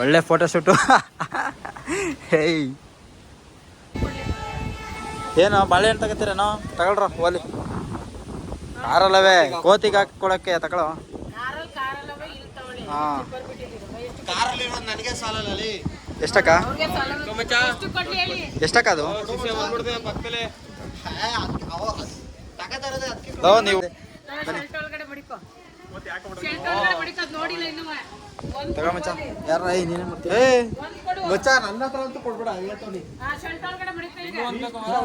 ಒಳ್ಳೆ photo shoot ಹೇಯ್. ಏನು ಬಾಳೆಹಣ್ಣು ತಗೋತೀರೇನೋ? ತಗೊಳ್ರ ಓಲಿ ಕಾರಲ್ಲವೇ? ಕೋತಿಗೆ ಹಾಕೊಳಕ್ಕೆ ತಗೊಳ್ಳೋ? ಎಷ್ಟಕ್ಕ? ಎಷ್ಟಕ್ಕ ಅದು? ನೀವು ತಗೋ ಮಚ್ಚ. ಯಾರ ನೀನೇ ಮಾಡ್ತೀಯ ಏ. ಮಚ್ಚ ನನ್ನ ಹತ್ರ ಅಂತೂ ಕೊಡ್ಬೇಡ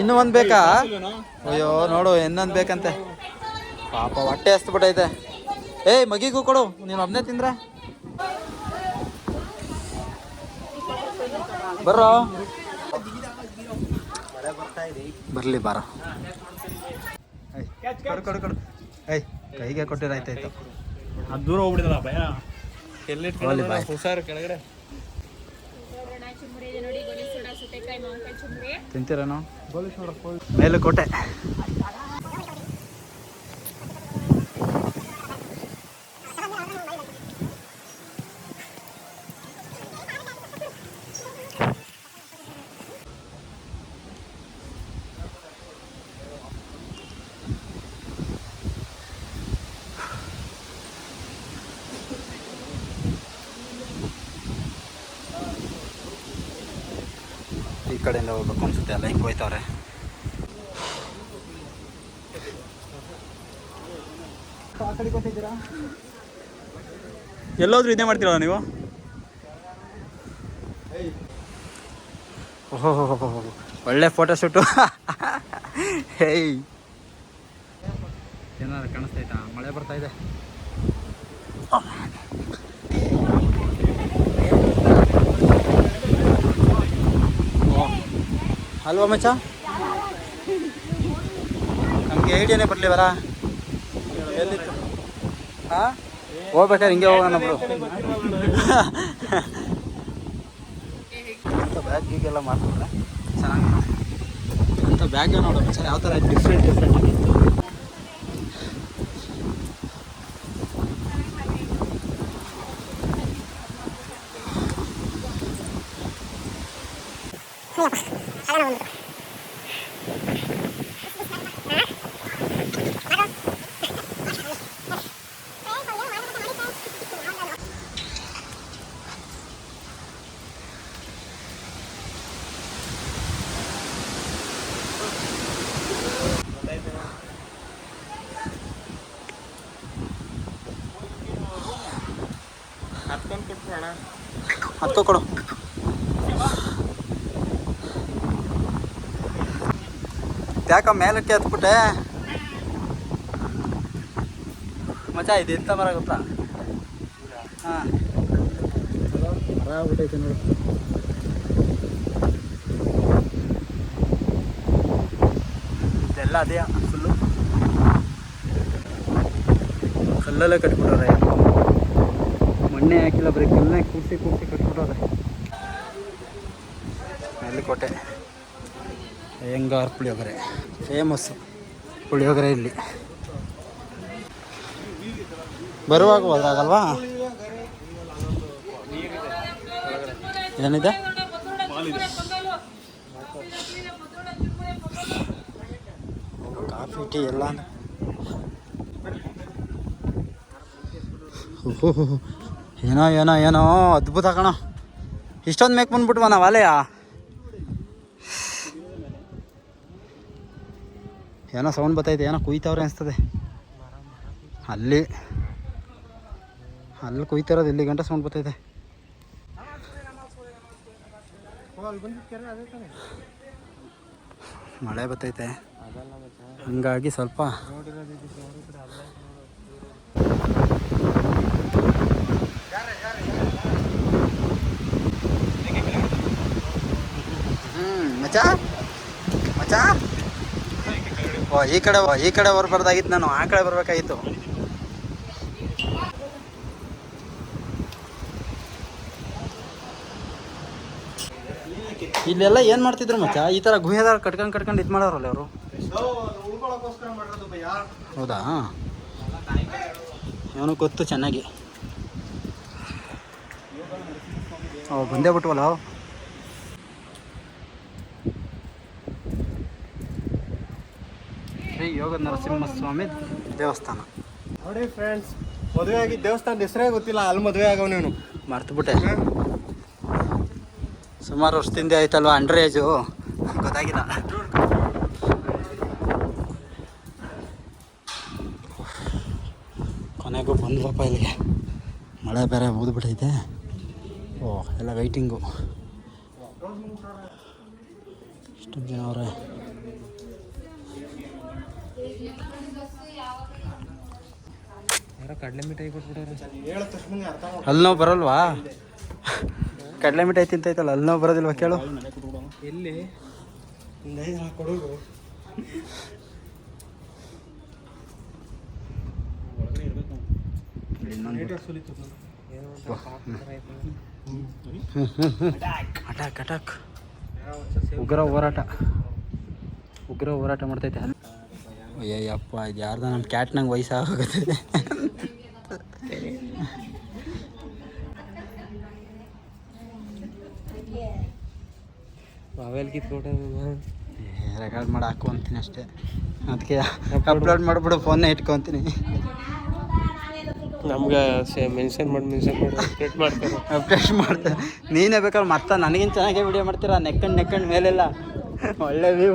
ಇನ್ನೂ ಒಂದು ಬೇಕಾ ಅಯ್ಯೋ ನೋಡು ಇನ್ನೊಂದು ಬೇಕಂತೆ. ಪಾಪ ಹೊಟ್ಟೆ ಹಸ್ಬಿಟ್ಟೈತೆ ಏಯ್ ಮಗಿಗೂ ಕೊಡು ನೀನು ಒಬ್ಬನೇ ತಿಂದ್ರೆ. ಬರ್ರೋ. ಬರಲಿ ಬಾರ. ಏಯ್, ಕೊಡು ಕೊಡು ಕೊಡು ಏಯ್. ಕೈಗೆ ಕೊಟ್ಟಿರಾಯ್ತಾಯ್ತು ಅದು ದೂರ ಹೋಗ್ಬಿಡಿದಲ್ಲ ಭಯ. ಎಲ್ಲಿ ಬಾಯ್ ಹುಷಾರು ಕೆಳಗಡೆ. ಚುಮ್ರಿ ಇದೆ ನೋಡಿ ಗೋಲಿ ಸೋಡಾ ಸೌತೆಕಾಯಿ ಮಾವಿನಕಾಯಿ ಚುಮ್ರಿ ತಿಂತೀರೇನೋ? ಮೇಲು ಕೋಟೆ ಕಡೆಯಿಂದ ಹೋಗ್ಬೇಕು ಅನ್ಸುತ್ತೆ ಎಲ್ಲ ಹಿಂಗೆ ಹೋಯ್ತವ್ರೆ. ಎಲ್ಲೋದ್ರೂ ಇದೇ ಮಾಡ್ತೀರಲ್ಲ ನೀವು? ಓಹೋ ಒಳ್ಳೆ ಫೋಟೋ ಶೂಟು ಹೇಯ್ ಏನಾದ್ರು ಕಾಣಿಸ್ತೈತಾ ಮಳೆ ಬರ್ತಾ ಇದೆ. ಅಲ್ವಾ ಮಚ್ಚ? ನಮಗೆ ಐಡಿಯಾನೇ ಬರ? ಎಲ್ಲಿತ್ತು? ಹಾಂ ಹೋಗ್ಬೇಕಾದ್ರೆ ಹಿಂಗೆ ಹೋಗೋಣ ಅಂತ ಬ್ಯಾಗ್ ಗೀಗೆಲ್ಲ ಮಾಡ್ತಾರೆ ಚೆನ್ನಾಗಿ ಅಂತ ಬ್ಯಾಗ್ ನೋಡೋಣ ಸರ್ ಯಾವ ಥರ ಡಿಫ್ರೆಂಟ್ ಡಿಫ್ರೆಂಟ್ ಹತ್ಕೊಂಡು ಹತ್ಕೊ ಕೊಡು. ಯಾಕ ಮೇಲಕ್ಕೆ ಹತ್ಬಿಟ್ಟೆ ಮಜಾ ಇದೆ ಎಂತ ಮರ ಗೊತ್ತಾ? ಹಾಂ. ಆಗ್ಬಿಟ್ಟೈತೆ ನೋಡಿ ಇದೆಲ್ಲ ಅದೇ ಫುಲ್ಲು ಕಲ್ಲಲ್ಲೇ ಕಟ್ಬಿಟ್ಟವ್ರೆ. ಮಣ್ಣೆ ಹಾಕಿಲ್ಲ ಬರೀ ಕಲ್ಲೇ ಕೂಡಿಸಿ ಕೂಡಿಸಿ ಕಟ್ಬಿಟ್ಟವ್ರೆ. ಅಲ್ಲಿ ಕೋಟೆ ಹೆಂಗಾರ್ ಪುಳಿಯೋಗರೆ. ಫೇಮಸ್ಸು ಪುಳಿಯೋಗರೆ ಇಲ್ಲಿ. ಬರುವಾಗ ಹೋದಾಗಲ್ವಾ? ಏನಿದೆ? ಕಾಫಿ ಟೀ ಎಲ್ಲ ಓಹೋ ಏನೋ ಏನೋ ಏನೋ, ಅದ್ಭುತ ಕಣ. ಇಷ್ಟೊಂದು ಮೇಕ್ ಬಂದ್ಬಿಟ್ವ ನಾವು ಅಲೆಯ. ಏನೋ ಸೌಂಡ್ ಬರ್ತೈತೆ ಏನೋ ಕುಯ್ತವ್ರೆ ಅನಿಸ್ತದೆ. ಅಲ್ಲಿ ಅಲ್ಲಿ ಕುಯ್ತಿರೋದು, ಇಲ್ಲಿ ಗಂಟೆ ಸೌಂಡ್ ಬರ್ತೈತೆ ಮಳೆ ಬರ್ತೈತೆ ಹಂಗಾಗಿ ಸ್ವಲ್ಪ ಓ, ಈ ಕಡೆ ಈ ಕಡೆ ಬರ್ಬಾರ್ದಾಗಿತ್ತು ನಾನು, ಆ ಕಡೆ ಬರ್ಬೇಕಾಗಿತ್ತು. ಇಲ್ಲೆಲ್ಲ ಏನ್ ಮಾಡ್ತಿದ್ರು ಮಚ್ಚ? ಈ ತರ ಗುಹೆದಾರ ಕಟ್ಕೊಂಡ್ ಕಟ್ಕೊಂಡ್ ಇದ್ ಮಾಡೋರಲ್ಲ ಅವರು? ಹೌದಾ? ಇವನು ಗೊತ್ತು ಚೆನ್ನಾಗಿ. ಓ, ಬಂದೇ ಬಿಟ್ವಲ್ಲ? ಶ್ರೀ ಯೋಗ ನರಸಿಂಹಸ್ವಾಮಿ ದೇವಸ್ಥಾನ. ನೋಡಿ ಫ್ರೆಂಡ್ಸ್ ಮದುವೆ ಆಗಿ ದೇವಸ್ಥಾನದ ಹೆಸರೇ ಗೊತ್ತಿಲ್ಲ ಅಲ್ಲಿ ಮದುವೆ ಆಗೋ ನೀನು ಮರ್ತುಬಿಟ್ಟೆ ಸುಮಾರು ವರ್ಷದಿಂದ ಆಯ್ತಲ್ವ ಅಂಡರ್ ಏಜು ಗೊತ್ತಾಗಿಲ್ಲ. ಕೊನೆಗೂ ಬಂದ್ವಪ್ಪ ಇಲ್ಲಿಗೆ. ಮಳೆ ಬೇರೆ ಮುಗಿದ್ಬಿಟ್ಟೈತೆ. ಓ ಎಲ್ಲ ವೈಟಿಂಗು ಇಷ್ಟೊಂದು ಜನ ಅವರೇ. ಕಡಲೆ ಮಿಠಾಯಿ. ಅಲ್ಲಿ ನಾವು ಬರಲ್ವಾ? ಕಡಲೆ ಮಿಠಾಯಿ ತಿಂತೈತಲ್ಲ ಅಲ್ಲಿ ನಾವು ಬರೋದಿಲ್ವಾ ಕೇಳು. ಎಲ್ಲಿ? ಅಟ್ಯಾಕ್ ಅಟಾಕ್ ಉಗ್ರ ಹೋರಾಟ. ಉಗ್ರ ಹೋರಾಟ ಮಾಡ್ತೈತೆ. ಅಯ್ಯಪ್ಪ ಇದು ಯಾರ್ದ ನಮ್ಮ ಕ್ಯಾಟ್ ನಂಗೆ ವಯಸ್ಸಾಗುತ್ತೆ ಮೊಬೈಲ್ ಕಿತ್ಕೊಟ್ಟೆ ರೆಕಾರ್ಡ್ ಮಾಡಿ ಹಾಕೊಂತೀನಿ ಅಷ್ಟೇ. ಅದಕ್ಕೆ ಅಪ್ಲೋಡ್ ಮಾಡಿಬಿಡು ಫೋನ್ ಇಟ್ಕೊತೀನಿ. ನಮ್ಗೆ ಮೆನ್ಷನ್ ಮಾಡಿ ಮೆನ್ಷನ್ ಮಾಡಿ ಅಪ್ಡೇಟ್ ಮಾಡ್ತಾರೆ. ಅಪ್ಡೇಟ್ ಮಾಡ್ತಾರೆ ನೀನೇ ಬೇಕಾದ್ರೆ ಮತ್ತೆ ನನಗಿಂತ ಚೆನ್ನಾಗೇ ವಿಡಿಯೋ ಮಾಡ್ತೀರಾ? ನೆಕ್ಕಂಡು ನೆಕ್ಕಂಡು ಮೇಲೆಲ್ಲ. ಒಳ್ಳೆ ವ್ಯೂ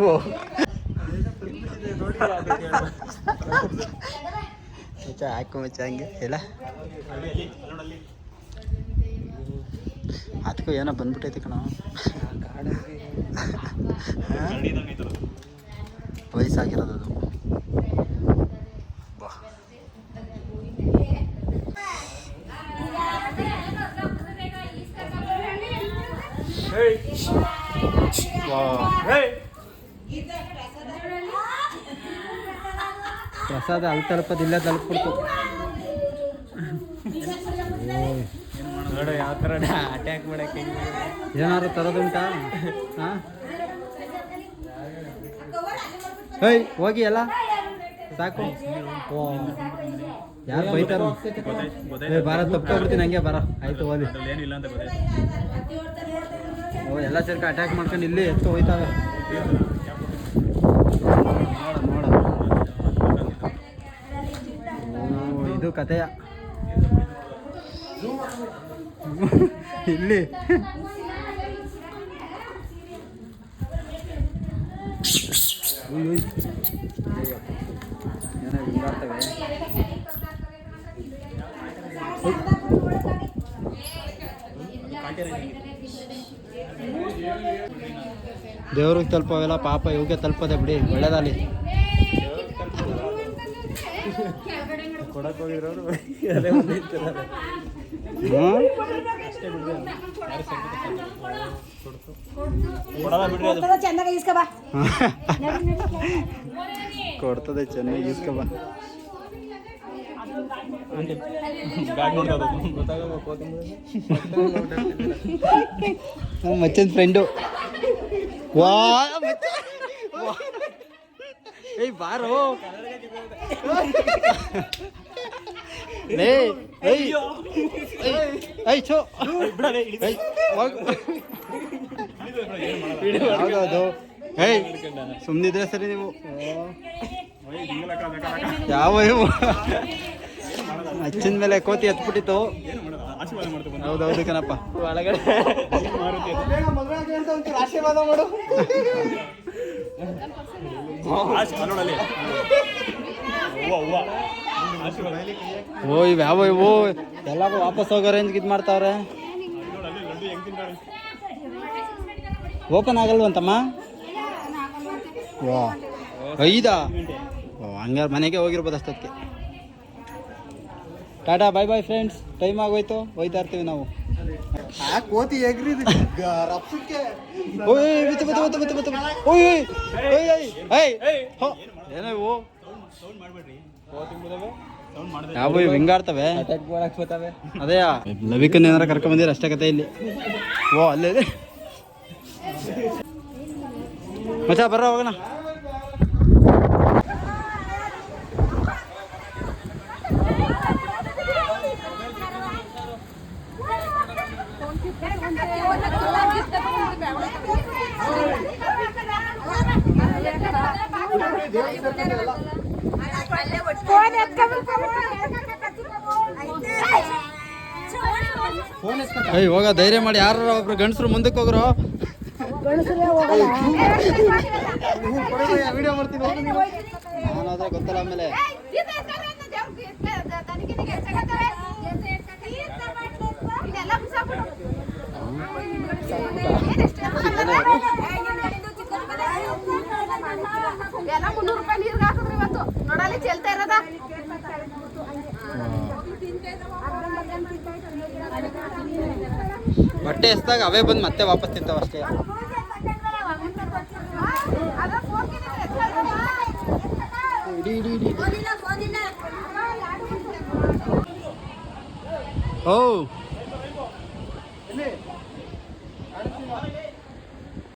ಮಚ್ಚ ಹಾಕು ಹಂಗೆ ಇಲ್ಲ ಅದಕ್ಕೂ ಏನೋ ಬಂದ್ಬಿಟ್ಟೈತಿ ಕಣ. ವಯಸ್ಸಾಗಿರೋದು ಅದು. ಬಾ. ಪ್ರಸಾದ ಅಲ್ಲಿ ತಲುಪೋದು ಇಲ್ಲೇ ತಲುಪ್ಬಿಡ್ತು ನೋಡು ಯಾವ ಥರ ಅಟ್ಯಾಕ್ ಮಾಡಕ್ಕೆ ಏನಾದ್ರು ತರೋದುಂಟಾ ಹಾಂ? ಹೇಯ್ ಹೋಗಿ ಎಲ್ಲ. ಸಾಕು. ಯಾರು ಬೈತಾರೋ? ಬಾರ ತಪ್ಪಿಬಿಡ್ತೀನಿ ಹಂಗೆ ಬರ. ಆಯ್ತು ಹೋಗಿ. ಓ ಎಲ್ಲ ಸೇರ್ಕ ಅಟ್ಯಾಕ್ ಮಾಡ್ಕೊಂಡು ಇಲ್ಲಿ ಎತ್ತು ಹೋಯ್ತಾವೆ ನೋಡ ನೋಡ ಓ ಇದು ಕಥೆಯ ಇಲ್ಲಿ. ದೇವ್ರಿಗೆ ತಲುಪವೆಲ್ಲ ಪಾಪ ಇವಕ್ಕೆ ತಲುಪದೆ ಬಿಡಿ ಒಳ್ಳೇದಾಗಲಿ. ಕೊಡಕ್ ಹೋಗಿರೋರು ಕೊಡ್ತದೆ ಚೆನ್ನಾಗಿ ಇಸ್ಕೊಬ ಮಚ್ಚನ್ ಫ್ರೆಂಡು ವಾ. ಏಯ್ ಬಾರೋ. ಲೇ ಏಯ್ ಸುಮ್ಮನಿದ್ರೆ ಸರಿ ನೀವು. ಯಾವ ಇವು? ಅಚ್ಚಿನ ಮೇಲೆ ಕೋತಿ ಹತ್ಬಿಟ್ಟಿತ್ತು ಹೌದೌದು ಕಣಪ್ಪ. ಒಳಗಡೆ ಆಶೀರ್ವಾದ ಮಾಡು ಓ ಇವ್ ಯಾವ ಇವು? ಎಲ್ಲ ವಾಪಸ್ ಹೋಗೋ ರೇಂಜ್ಗೆ ಇದು ಮಾಡ್ತಾವ್ರೆ. ಓಪನ್ ಆಗಲ್ವಂತಮ್ಮ? ಓ ಐದಾ? ಓ ಹಂಗಾರೆ ಮನೆಗೆ ಹೋಗಿರ್ಬೋದು ಅಷ್ಟೊತ್ತಿಗೆ. Tata bye bye friends time ಆಗೋಯ್ತು ಹೋಯ್ತಾ ಇರ್ತೀವಿ ನಾವು. ಆ ಕೋತಿ ಎಗ್ರಿ ರಪ್ಸಕ್ಕೆ. ಓಯ್ ಬಿತ್ತು ಬಿತ್ತು ಬಿತ್ತು ಬಿತ್ತು ಬಿತ್ತು. ಓಯ್ ಓಯ್ ಓಯ್ ಓಯ್ ಏಯ್ ಹೋ. ಏನೋ ಯಾವ ಹಿಂಗಾಡ್ತವೆ. ಅದೇ ಲವಿಕನ್ ಏನಾರ ಕರ್ಕೊಂಡ್ ಬಂದಿರ ಅಷ್ಟೇ ಕತೆ ಇಲ್ಲಿ. ಓ, ಅಲ್ಲೇ ಮಚ್ಚ, ಬರ್ರ ಹೋಗೋಣ. ಏಯ್ ಹೋಗ ಧೈರ್ಯ ಮಾಡಿ. ಯಾರು ಒಬ್ರು ಗಂಡಸರು ಮುಂದಕ್ಕೆ ಹೋಗ್ರು. ವಿಡಿಯೋ ಮಾಡ್ತೀನಿ ಹೋಗು ನೀನು. ನಾನು ಅದೇ ಗೊತ್ತಲ್ಲ ಆಮೇಲೆ ಬಟ್ಟೆ ಎಸ್ದಾಗ ಅವೇ ಬಂದು ಮತ್ತೆ ವಾಪಸ್ ತಿಂತಾವ ಅಷ್ಟೇ. ಓ.